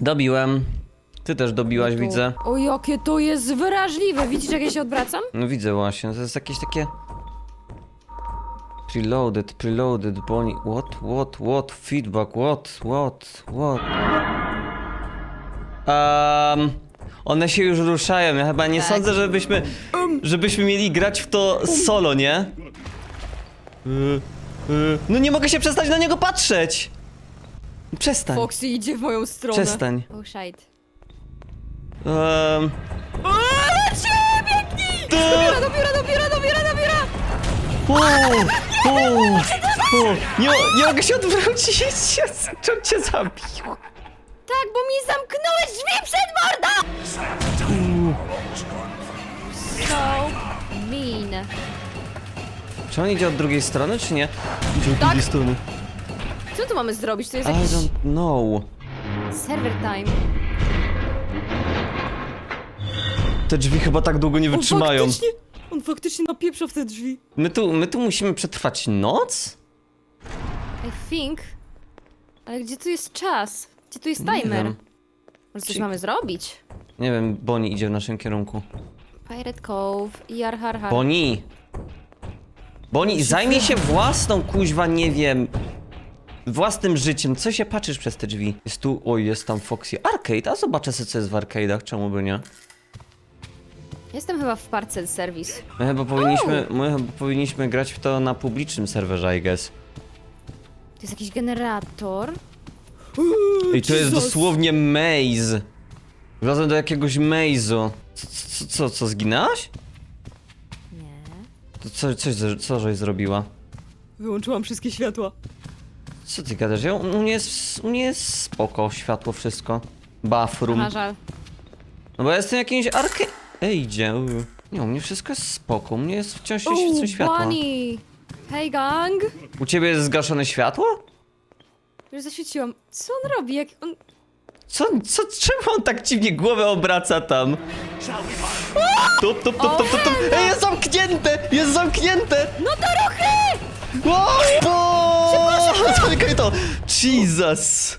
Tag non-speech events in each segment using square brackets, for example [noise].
Dobiłem. Ty też dobiłaś, To- widzę. O, jakie to jest wrażliwe. Widzisz, jak ja się odwracam? No widzę właśnie, to jest jakieś takie... Preloaded, preloaded, boni... What, what, what, feedback, what, what, what... Um, one się już ruszają, ja chyba nie Tak. sądzę, żebyśmy... Żebyśmy mieli grać w to solo, nie? Y, y, No nie mogę się przestać na niego patrzeć! Przestań, Foxy idzie w moją stronę. przestań. Oh, shite. Um, cię, biegnij! Do biura, do biura, do biura, do biura, do biura! O, o, o, nie, nie mogę się odwrócić, on cię zabił? Tak, bo mi zamknąłeś drzwi przed mordą! So mean. Czy on idzie od drugiej strony, czy nie? Idzie od Tak. drugiej strony. Co tu mamy zrobić? To jest I jakiś don't know. server time. Te drzwi chyba tak długo nie wytrzymają. On faktycznie, on faktycznie napieprza w te drzwi. My tu, my tu musimy przetrwać noc? I think... Ale gdzie tu jest czas? Gdzie tu jest Nie timer? wiem. Może coś mamy zrobić? Nie wiem, Bonnie idzie w naszym kierunku. Pirate Cove, Jar har har. Bonnie! Bonnie, zajmij się własną, kuźwa, nie wiem... Własnym życiem. Co się patrzysz przez te drzwi? Jest tu, oj, jest tam Foxy. Arcade, a zobaczę sobie, co jest w arcade'ach, czemu by nie? Jestem chyba w Parcel Service. My chyba powinniśmy, my chyba powinniśmy grać w to na publicznym serwerze, I guess. To jest jakiś generator. I to jest dosłownie maze. Wlazłem do jakiegoś maze'u. Co, co, co, co, zginęłaś? Nie. To co, coś, co żeś zrobiła? Wyłączyłam wszystkie światła. Co ty gadasz? Ja, u mnie jest, u mnie jest spoko, światło, wszystko. Bathroom. A żal. No bo ja jestem jakimś arke... Ej, idzie. Nie, u mnie wszystko jest spoko, u mnie jest wciąż się świecą światła. Bunny! Hej gang! U ciebie jest zgaszone światło? Już zaświeciłam. Co on robi? Jak on... Co, co, czemu on tak dziwnie głowę obraca tam? Top, top, top, top, top, top. Ej, jest zamknięte! Jest zamknięte! No to ruchy! Wow! Bo! Zamykaj [laughs] to! Jesus!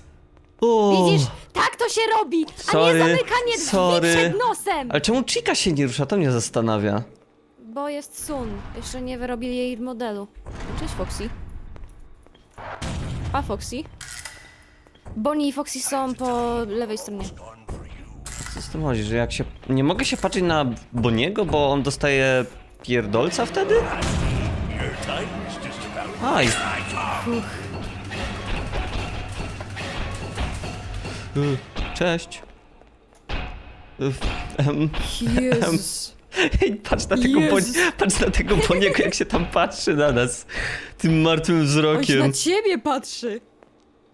O. Widzisz? Tak to się robi! A Sorry, nie zamykanie drzwi sorry. przed nosem! Ale czemu Chica się nie rusza? To mnie zastanawia. Bo jest Sun. Jeszcze nie wyrobili jej modelu. Cześć Foxy. Pa Foxy. Bonnie i Foxy są po lewej stronie. Co z tym chodzi, że jak się... Nie mogę się patrzeć na Boniego, bo on dostaje pierdolca wtedy? Aj! Y, Cześć. Y, em, Jezus. Ej, patrz na tego Jezus. Patrz na tego Boniego, jak się tam patrzy na nas. Tym martwym On się wzrokiem. na ciebie patrzy.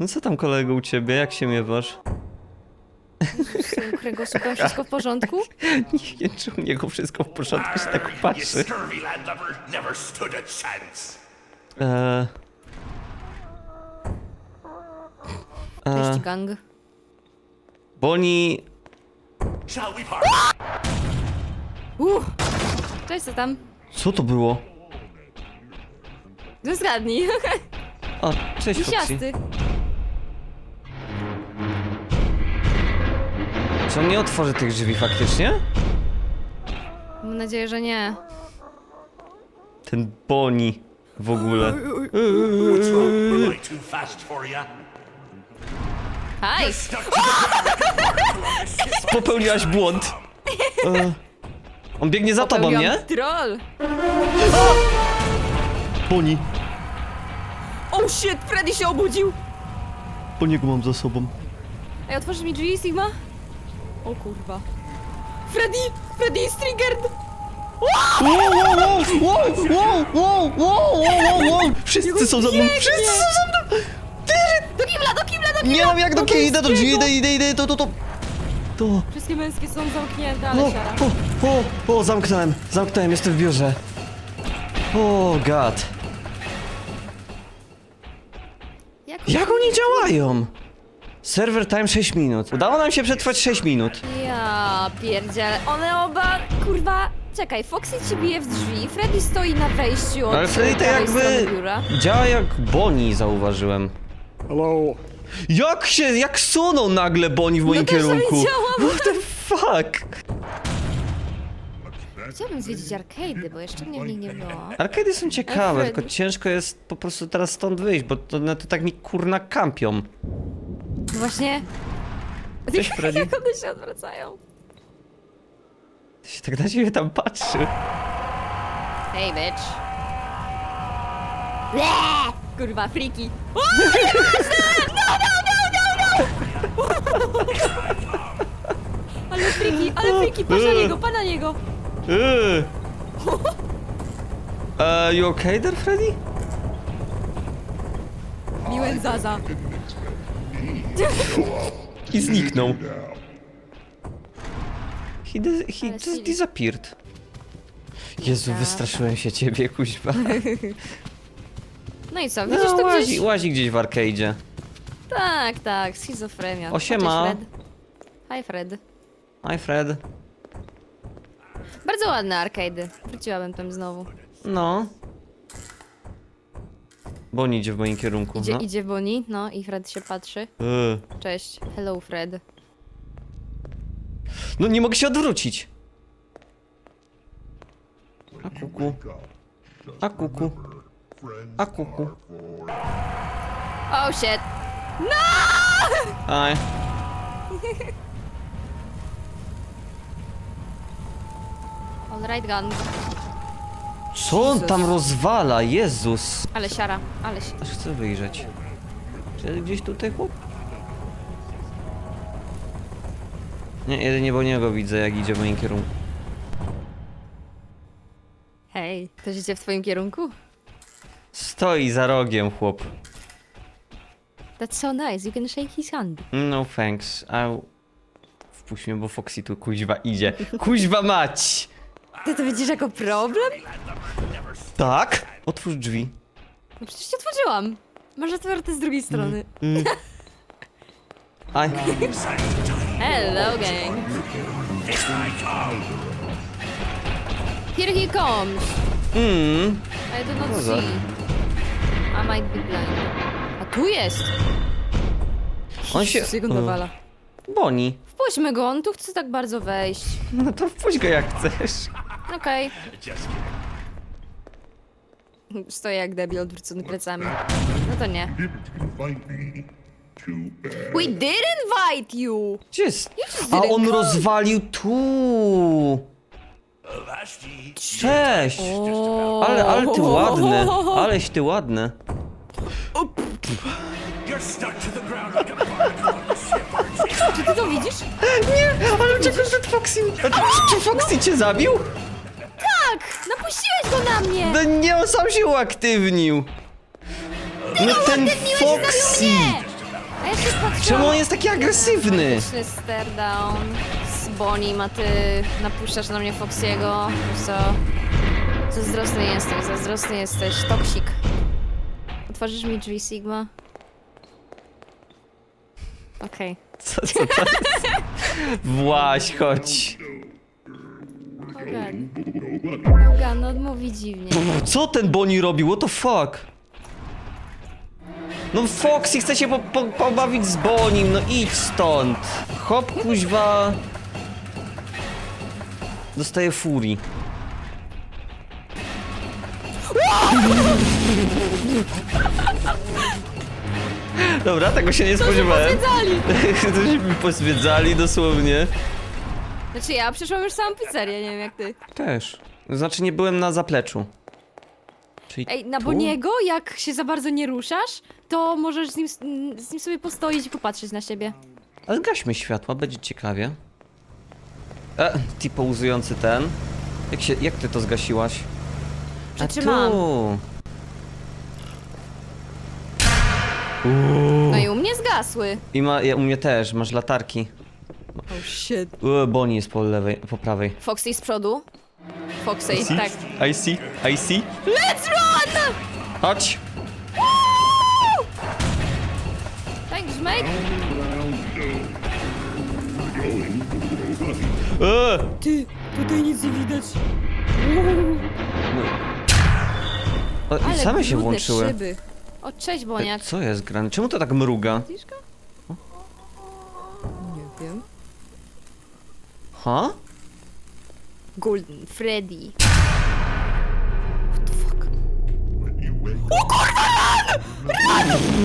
No co tam kolego u ciebie? Jak się miewasz? Z tym kręgosłupem wszystko w porządku? [laughs] Nie wiem, czy u niego wszystko w porządku się tak patrzy. scurvy landlubber never stood a chance. Eee... Cześć gang. Part? Uh. Cześć, co tam? Co to było? No zgadnij. O, cześć Foxy. Czy on nie otworzy tych drzwi faktycznie? Mam nadzieję, że nie. Ten Boni w ogóle. Hej! [laughs] Popełniłaś błąd. [laughs] E, on biegnie za tobą, nie? Troll! Boni. Oh shit, Freddy się obudził! Boniego mam za sobą. Ej, otworzysz mi drzwi, Sigma? O kurwa. Freddy! Freddy jest triggered! Wow, wow, wow, wow, wow, wow, wow. Wszyscy są za mną, wszyscy są za mną! Do kibla, do kibla, do kibla! Nie mam jak do kij, idę do drzwi, idę, idę, idę, to, to, to. To. Wszystkie męskie są zamknięte, ale O, siara. o, o, o, zamknąłem, zamknąłem, jestem w biurze. O, god. Jak oni działają? Server time 6 minut. Udało nam się przetrwać 6 minut. Ja pierdzielę. One oba, kurwa, Czekaj, Foxy ci bije w drzwi, Freddy stoi na wejściu od Ale Freddy to prawej jakby strony biura. działa jak Bonnie, zauważyłem. Hello. Jak się, jak sunął nagle Bonnie w moim No też to kierunku? widziałam. What the fuck? Chciałabym zwiedzić arcade'y, bo jeszcze mnie w nich nie było. Arcady są ciekawe, Alfred. tylko ciężko jest po prostu teraz stąd wyjść, bo to, no, to tak mi kurna kampią. No Właśnie... Cześć, Freddy. [laughs] Jak one się odwracają. Się tak na ciebie tam patrzy. Hej, bitch. Ble! Kurwa, friki. O! No, no, no, no, no! Ale friki, ale friki, patrz na niego, pa na niego. Eee. Uh, you okay there, Freddy? Miłen Zaza. I zniknął. He, dis- he Ale just disappeared. Jezu, Tak. wystraszyłem się ciebie, kuźba. No i co, widzisz No, to łazi, gdzieś? łazi gdzieś w arcade'zie. Tak, tak, schizofrenia. O, siema. Cześć, Fred. Hi, Fred. Hi, Fred. Bardzo ładne arcade'y. Wróciłabym tam znowu. No. Bonnie idzie w moim kierunku, Idzie, no. idzie Bonnie, no i Fred się patrzy. Eee. Cześć, hello Fred. No nie mogę się odwrócić. A kuku. A kuku. A kuku. Oh shit. Aj. Alright gun. Co on tam rozwala? Jezus. Ale siara, ale si Aż chcę wyjrzeć. Czy jest gdzieś tutaj chłop? Nie, jedynie bo niego widzę, jak idzie w moim kierunku. Hej, ktoś idzie w twoim kierunku? Stoi za rogiem, chłop. That's so nice, you can shake his hand. No thanks. A... Wpuść mnie, bo Foxy tu kuźwa idzie. Kuźwa mać! Ty to widzisz jako problem? Tak? Otwórz drzwi. No przecież ci otworzyłam. Masz otwarte z drugiej strony. [laughs] Aj. Hello gang. Here he comes. Mm. I do not Może. see. I might be blind. A tu jest! On się... On nawala. Bonnie. Wpuśćmy go, on tu chce tak bardzo wejść. No to wpuść go jak chcesz. Okej. Stoję jak debil odwrócony plecami. No to nie. We did invite you! Gdzie jest? A on rozwalił tu. Cześć! Ale, ale ty ładny. [laughs] Aleś ty ładny. barnacle. Czy ty to widzisz? Nie, ale czekaj, że Foxy... czy Foxy cię zabił? Tak! Napuściłeś go na mnie! No nie, on sam się uaktywnił. No ten Foxy! A ja się patrzyłam. Czemu on jest taki agresywny? Dramatyczny stare down z Bonnie, a ty napuszczasz na mnie Foxiego. Wiesz co? Zazdrosny jesteś, zazdrosny jesteś. Toksik. Otworzysz mi drzwi, Sigma? Okej. Co, co to jest? Właś, chodź. Logan. Logan odmówi dziwnie. Co ten Bonnie robił? What the fuck? No Foxy chce się po, po, pobawić z Bonim, no idź stąd. Hop, kuźwa. Dostaje furii. Dobra, tego się nie spodziewałem. Zwiedzali! [laughs] To się mi pozwiedzali dosłownie. Znaczy ja przeszłam już samą pizzerię, nie wiem jak ty. Też. Znaczy nie byłem na zapleczu. Czyli Ej, na tu? Boniego, jak się za bardzo nie ruszasz, to możesz z nim, z nim sobie postoić i popatrzeć na siebie. Ale gaśmy światła, będzie ciekawie. E, ty pauzujący ten. Jak się, jak ty to zgasiłaś? A Przytrzymałam. tu. No i u mnie zgasły. I ma, ja, u mnie też, masz latarki. Oh shit. E, Bonnie jest po lewej, po prawej. Foxy z przodu. Foxy, tak. I see, I see. Chodź! Thanks, mate. E! Ty, tutaj nic nie widać. O, i Ale same się brudne włączyły. Szyby. O, cześć, Boniak. Co jest grane? Czemu to tak mruga? Widzisz go? Nie wiem. Ha? Golden Freddy. You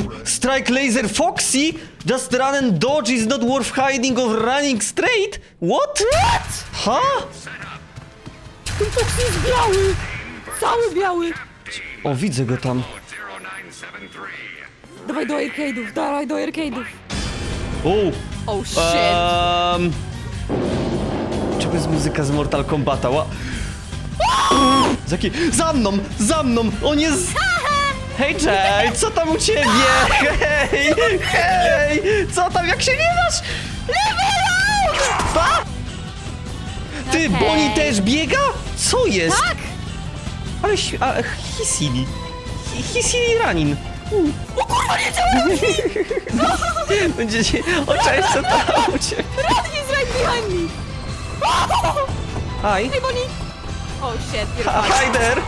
wake Strike laser Foxy? Just run and dodge is not worth hiding or running straight? What? What? Ha? Ten Fox jest biały! Cały biały! O, widzę go tam. Dawaj do arcade'ów, dawaj do arcade'ów. O! Oh shit! Um, czego jest muzyka z Mortal Kombata? Ła... Z jakiej... Za mną! Za mną! On jest... Hej, Jay! Co tam u ciebie? Hej! Hej! Co tam, jak się nie dasz? Pa? Ty, Okej. Bonnie też biega? Co jest? Tak! Ale... ś- A, Hisili. Hi- Hisili Ranin. O kurwa, nie działa! [laughs] Będzie się... O, cześć, co tam u ciebie? He's right behind me! Hi. Hey, Bonnie! Oh shit, you're Ha, fine. hi there!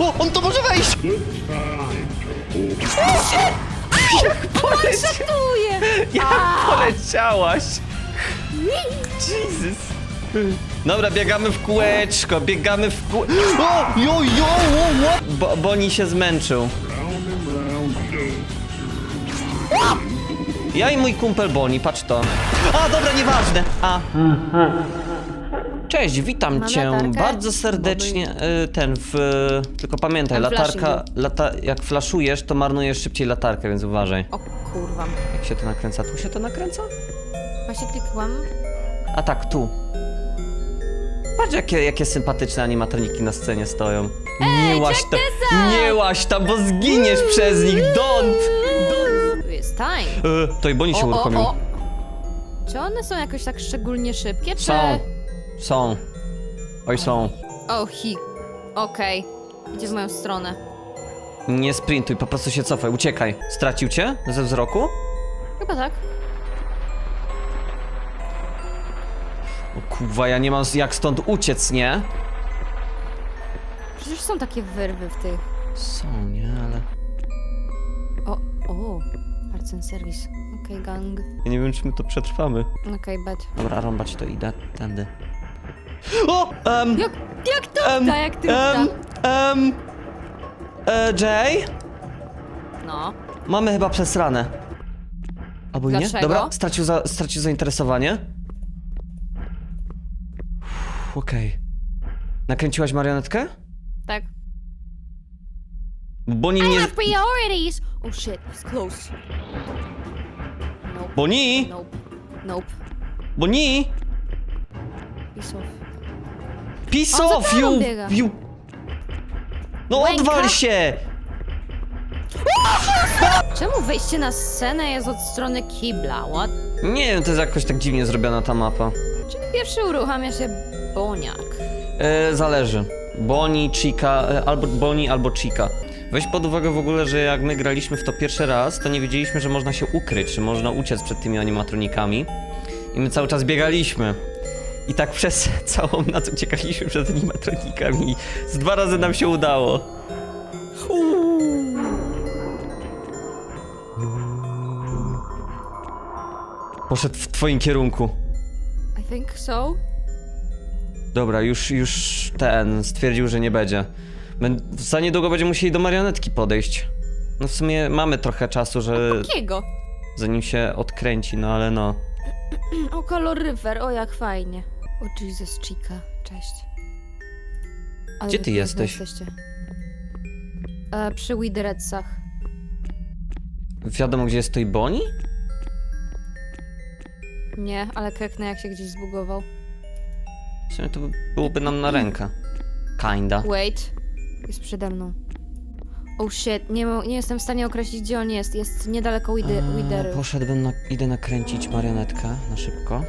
O, on to może wejść! Jak poleci... Żartuję! Jak poleciałaś? Jesus. Dobra, biegamy w kółeczko, biegamy w kół... O, jo, jo, wo, wo. Bo, Boni się zmęczył. Ja i mój kumpel Boni, patrz to. A, dobra, nieważne. A. Cześć, witam Mam cię latarkę? bardzo serdecznie. y, Ten w. Tylko pamiętaj, Mam latarka. flashingu. Lata, jak flaszujesz, to marnujesz szybciej latarkę, więc uważaj. O kurwa. Jak się to nakręca? Tu się to nakręca? Właśnie klikłam. A tak, tu. Patrz, jakie, jakie sympatyczne animatroniki na scenie stoją. nie łaś check tam, nie łaś tam, bo zginiesz przez nich. Don't! Tu jest time. E, to i Boni się uruchomił. Czy one są jakoś tak szczególnie szybkie, czy... Są. Są. Oj, są. O, hi. Okej. Idzie w moją stronę. Nie sprintuj, po prostu się cofaj, uciekaj. Stracił cię ze wzroku? Chyba tak. O kurwa, ja nie mam z- jak stąd uciec, nie? Przecież są takie wyrwy w tych... Są, nie, ale... O, o. Parts and service. Okej, gang. Ja nie wiem, czy my to przetrwamy. Okej, bet. Dobra, rąbać to idę tędy. O! Um, Jak, jak to da, jak ty em, e, Jay? No. Mamy chyba przesrane. Albo i nie? Dlaczego? Dobra, stracił, za, stracił zainteresowanie. Uff, Okej. Nakręciłaś marionetkę? Tak. Boni I nie... have priorities! Oh shit, it's close. Nope, Boni! nope, nope. Boni! Piece off. Peace On za off, tobą you, biega. you... No Łęka? odwal się! Czemu wejście na scenę jest od strony kibla? What? Nie wiem, to jest jakoś tak dziwnie zrobiona ta mapa. Czyli pierwszy uruchamia się boniak. E, zależy. Boni, Chica, e, albo Boni, albo Chica. Weź pod uwagę w ogóle, że jak my graliśmy w to pierwszy raz, to nie wiedzieliśmy, że można się ukryć, że można uciec przed tymi animatronikami. I my cały czas biegaliśmy. I tak przez całą noc uciekaliśmy przed animatronikami. Z dwa razy nam się udało. Poszedł w twoim kierunku. I think so. Dobra, już, już ten stwierdził, że nie będzie. Bę- Za niedługo będziemy musieli do marionetki podejść. No w sumie mamy trochę czasu, że Jakiego? zanim się odkręci, no ale no. [clears throat] O, kaloryfer, o jak fajnie. O Jesus Chica, cześć. Ale Gdzie ty jesteś? E, przy Wideretsach. Wiadomo, gdzie jest tej Boni? Nie, ale kreknę jak się gdzieś zbugował. W sumie to byłoby nam na rękę. Kinda. Wait. Jest przede mną. Oh shit, nie, nie jestem w stanie określić gdzie on jest. Jest niedaleko Wider- Eee, Poszedłbym, na, idę nakręcić marionetkę na szybko.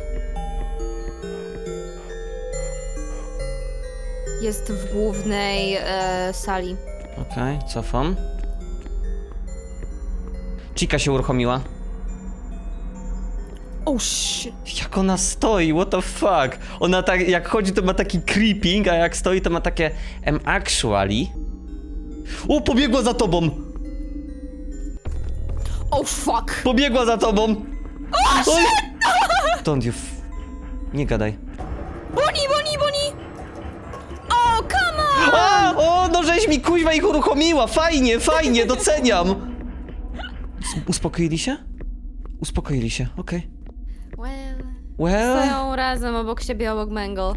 Jest w głównej e, sali. Okej, cofam. Chica się uruchomiła. Oh shit. Jak ona stoi, what the fuck? Ona tak, jak chodzi to ma taki creeping, a jak stoi to ma takie em actually. O, pobiegła za tobą! Oh fuck! Pobiegła za tobą! Oj! Don't you f... Nie gadaj. Boni, A! O, no żeś mi kuźwa ich uruchomiła! Fajnie, fajnie, doceniam! Uspokoili się? Uspokoili się, okej. Well... Well... Stoją razem obok siebie, obok Mangle.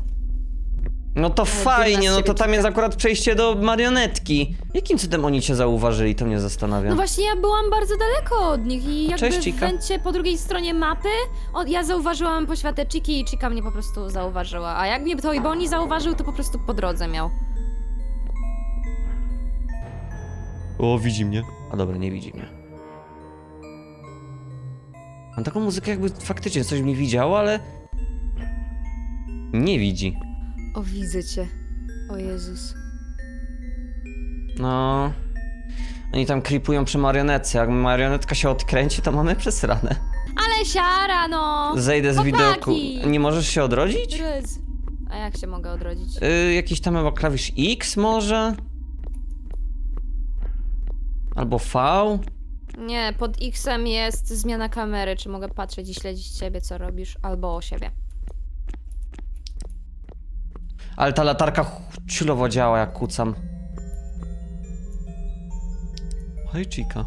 No to fajnie, no to tam jest akurat przejście do marionetki. Jakim cudem oni cię zauważyli, to mnie zastanawia. No właśnie, ja byłam bardzo daleko od nich i jakby Cześć, w Chica. węcie po drugiej stronie mapy o, ja zauważyłam poświatę Chiki i Chica mnie po prostu zauważyła. A jak mnie to i Bonnie zauważył, to po prostu po drodze miał. O, widzi mnie. A dobra, nie widzi mnie. Mam taką muzykę, jakby faktycznie coś mi widziało, ale... Nie widzi. O, widzę cię. O Jezus. No... Oni tam creepują przy marionetce. Jak marionetka się odkręci, to mamy przesrane. Ale siara, no! Zejdę z Chłopaki! widoku. Nie możesz się odrodzić? Rys. A jak się mogę odrodzić? Y, jakiś tam chyba klawisz X może? Albo V? Nie, pod X-em jest zmiana kamery, czy mogę patrzeć i śledzić ciebie, co robisz, albo o siebie. Ale ta latarka ch- ciulowo działa, jak kucam. Hej, chica.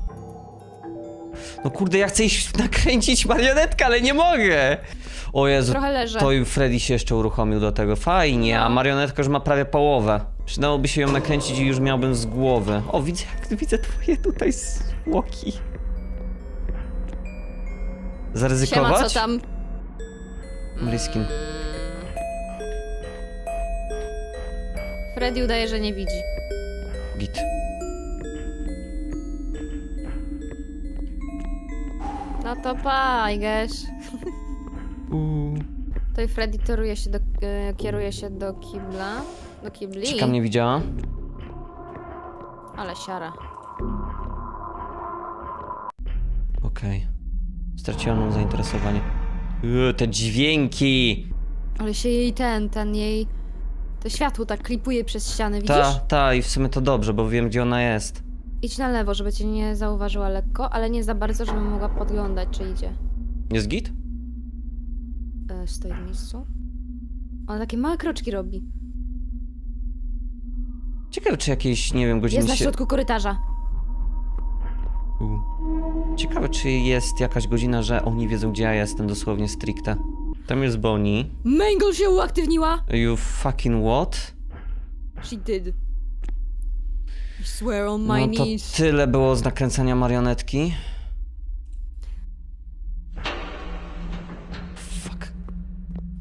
No kurde, ja chcę iść [laughs] nakręcić marionetkę, ale nie mogę! O Jezu, Trochę leżę. to i Freddy się jeszcze uruchomił do tego. Fajnie, a No. marionetka już ma prawie połowę. Przydałoby się ją nakręcić i już miałbym z głowy. O, widzę, jak widzę twoje tutaj zwłoki. Zaryzykować? Siema, co tam? Bliskim. Freddy udaje, że nie widzi. Git. No to pa, I guess. [laughs] Uuu. I Freddy toruje się do, e, kieruje się do kibla. Do kibli. Chica mnie widziała? Ale siara. Okej. Straciłam nam zainteresowanie. Yy, te dźwięki! Ale się jej ten, ten jej... To światło tak klipuje przez ściany, widzisz? Ta, ta, i w sumie to dobrze, bo wiem gdzie ona jest. Idź na lewo, żeby cię nie zauważyła lekko, ale nie za bardzo, żebym mogła podglądać, czy idzie. Jest git? Stoi w miejscu. Ona takie małe kroczki robi. Ciekawe czy jakieś, nie wiem, godziny Jest na się... środku korytarza. U. Ciekawe czy jest jakaś godzina, że oni wiedzą gdzie ja jestem, dosłownie stricte. Tam jest Bonnie. Mangle się uaktywniła! You fucking what? She did. I swear on my No to knees. tyle było z nakręcania marionetki.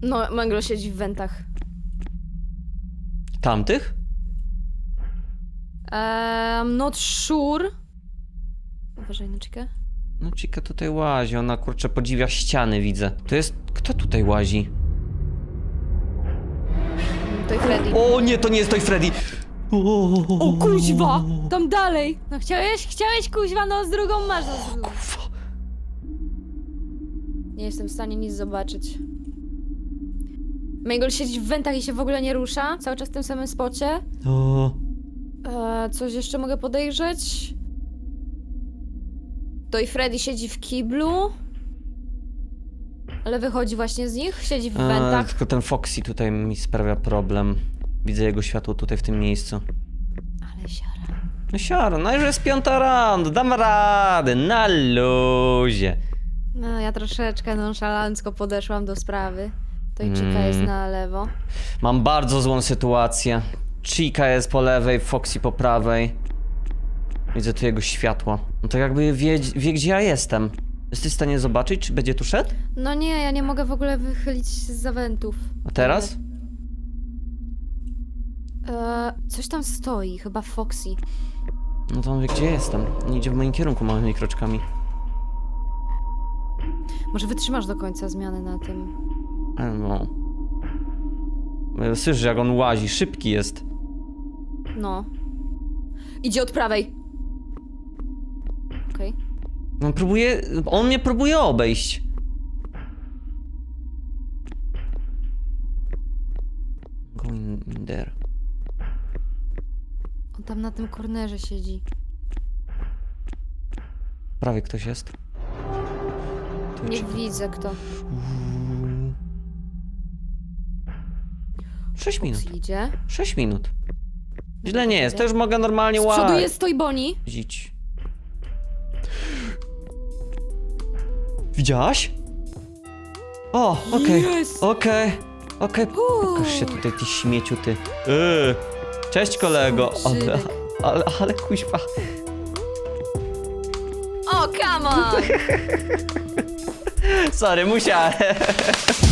No, Mangle siedzi w wentach. Tamtych? I'm not sure. Uważaj na chikę. No Chica tutaj łazi, ona kurczę podziwia ściany, widzę. To jest... Kto tutaj łazi? To i Freddy. O nie, to nie jest Toy Freddy! O kuźwa! Tam dalej! No chciałeś, chciałeś kuźwa, no z drugą masz, no z drugą. Nie jestem w stanie nic zobaczyć. Mangle siedzi w wentach i się w ogóle nie rusza, cały czas w tym samym spocie. O, Eee, coś jeszcze mogę podejrzeć? To i Freddy siedzi w kiblu. Ale wychodzi właśnie z nich, siedzi w a, wentach. tylko ten Foxy tutaj mi sprawia problem. Widzę jego światło tutaj w tym miejscu. Ale siara. No siara, no już jest piąta randa, dam radę, na luzie. No, ja troszeczkę nonszalancko podeszłam do sprawy. To i Chica Mm. jest na lewo. Mam bardzo złą sytuację. Chica jest po lewej, Foxy po prawej. Widzę tu jego światła. No to jakby wie, wie gdzie ja jestem. Jesteś w stanie zobaczyć, czy będzie tu szedł? No nie, ja nie mogę w ogóle wychylić z zawętów. A teraz? Eee, coś tam stoi, chyba Foxy. No to on wie gdzie jestem. Nie idzie w moim kierunku małymi kroczkami. Może wytrzymasz do końca zmiany na tym. No. Słyszę jak on łazi, szybki jest. No. Idzie od prawej. Okej. On próbuje, on mnie próbuje obejść. Going in there. On tam na tym kornerze siedzi. Prawie ktoś jest. Tu Nie czy- widzę kto. Sześć minut. Idzie. 6 minut. Źle nie jest, to już mogę normalnie Z przodu łazić. jest stoi Bonnie. Widziałaś? O, okej, Jest. okej, okej. Pokaż się tutaj, ty śmieciu, ty. Yy. Cześć kolego. Ale, ale, ale kuźwa. O, come on! [laughs] Sorry, musiałem. [laughs]